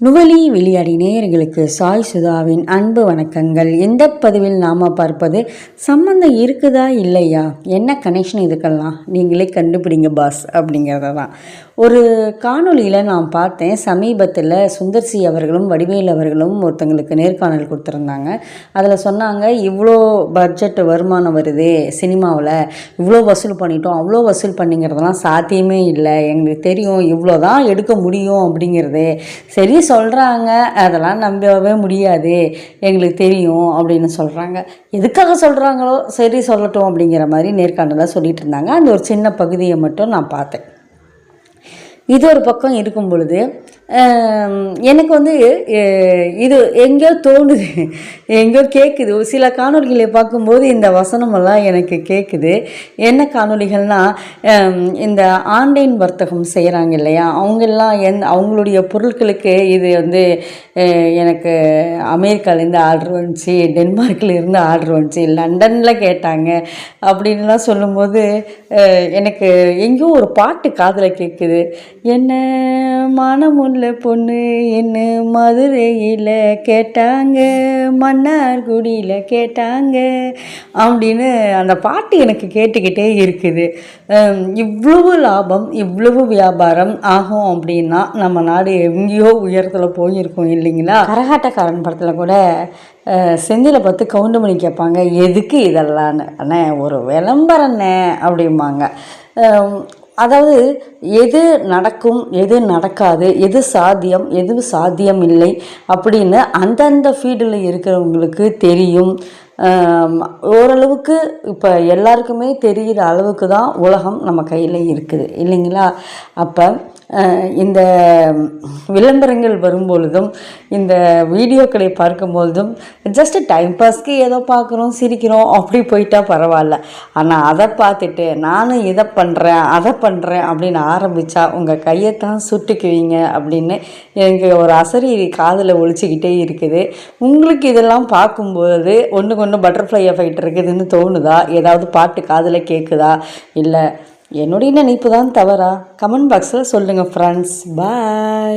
நுவலி விளையாடி நேயர்களுக்கு சாய் சுதாவின் அன்பு வணக்கங்கள். எந்த பதிவில் நாம் பார்ப்பது? சம்மந்தம் இருக்குதா இல்லையா? என்ன கனெக்ஷன் இதுக்கெல்லாம்? நீங்களே கண்டுபிடிங்க பாஸ் அப்படிங்கிறத தான் ஒரு காணொலியில் நான் பார்த்தேன். சமீபத்தில் சுந்தர்சி அவர்களும் வடிவேல் அவர்களும் ஒருத்தங்களுக்கு நேர்காணல் கொடுத்துருந்தாங்க. அதில் சொன்னாங்க இவ்வளோ பட்ஜெட் வருமானம் வருது சினிமாவில். இவ்வளோ வசூல் பண்ணிட்டோம். அவ்வளோ வசூல் பண்ணிங்கிறதெல்லாம் சாத்தியமே இல்லை. எங்களுக்கு தெரியும். இவ்வளோ தான் எடுக்க முடியும் அப்படிங்கிறது. சரி சொல்கிறாங்க அதெல்லாம் நம்பவே முடியாது. எங்களுக்கு தெரியும் அப்படின்னு சொல்கிறாங்க எதுக்காக சொல்கிறாங்களோ சரி சொல்லட்டும் அப்படிங்கிற மாதிரி நேர்காணலாக சொல்லிட்டு இருந்தாங்க. அந்த ஒரு சின்ன பகுதியை மட்டும் நான் பார்த்தேன். இது ஒரு பக்கம் இருக்கும் பொழுது எனக்கு வந்து இது எங்கேயோ தோணுது எங்கேயோ கேட்குது சில காணொலிகளை பார்க்கும்போது இந்த வசனமெல்லாம் எனக்கு கேட்குது என்ன காணொலிகள்னால் இந்த ஆன்லைன் வர்த்தகம் செய்கிறாங்க இல்லையா? அவங்கெல்லாம் எந் அவங்களுடைய பொருட்களுக்கு இது வந்து எனக்கு அமெரிக்காலேருந்து ஆர்டர் வந்துச்சு டென்மார்க்கில் இருந்து ஆர்டர் வந்துச்சு லண்டனில் கேட்டாங்க அப்படின்லாம் சொல்லும்போது எனக்கு எங்கேயோ ஒரு பாட்டு காதில் கேட்குது என்ன மானமுள்ள பொண்ணு என்ன மதுரையில் கேட்டாங்க மன்னார்குடியில் கேட்டாங்க அப்படின்னு அந்த பாட்டு எனக்கு கேட்டுக்கிட்டே இருக்குது. இவ்வளவு லாபம் இவ்வளவு வியாபாரம் ஆகும் அப்படின்னா நம்ம நாடு எங்கேயோ உயரத்தில் போயிருக்கோம் இல்லைங்களா? கரகாட்டக்காரன் படத்தில் கூட அஹ், பார்த்து கவுண்டமணி கேட்பாங்க எதுக்கு இதெல்லாம்னு அண்ணே ஒரு விளம்பரண்ணே அப்படிம்பாங்க. அதாவது எது நடக்கும் எது நடக்காது எது சாத்தியம் எது சாத்தியம் இல்லை அப்படின்னு அந்தந்த ஃபீல்டில் இருக்கிறவங்களுக்கு தெரியும். ஓரளவுக்கு இப்போ எல்லாருக்குமே தெரிகிற அளவுக்கு தான் உலகம் நம்ம கையில் இருக்குது இல்லைங்களா? அப்போ இந்த விளம்பரங்கள் வரும்பொழுதும் இந்த வீடியோக்களை பார்க்கும்பொழுதும் ஜஸ்ட்டு டைம் பாஸ்க்கு ஏதோ பார்க்குறோம் சிரிக்கிறோம் அப்படி போயிட்டா பரவாயில்ல. ஆனால் அதை பார்த்துட்டு நானும் இதை பண்ணுறேன் அதை பண்ணுறேன் அப்படின்னு ஆரம்பித்தா உங்கள் கையை தான் சுட்டுக்குவீங்க அப்படின்னு எனக்கு ஒரு அசரி காதில் ஒழிச்சிக்கிட்டே இருக்குது. உங்களுக்கு இதெல்லாம் பார்க்கும்போது ஒன்றுக்கு ஒன்று பட்டர்ஃப்ளை எஃபெக்ட் இருக்குதுன்னு தோணுதா? ஏதாவது பாட்டு காதில் கேட்குதா இல்லை என்னுடைய நினைப்பு தான் தவறா? கமெண்ட் பாக்ஸில் சொல்லுங்கள் ஃப்ரெண்ட்ஸ் பாய்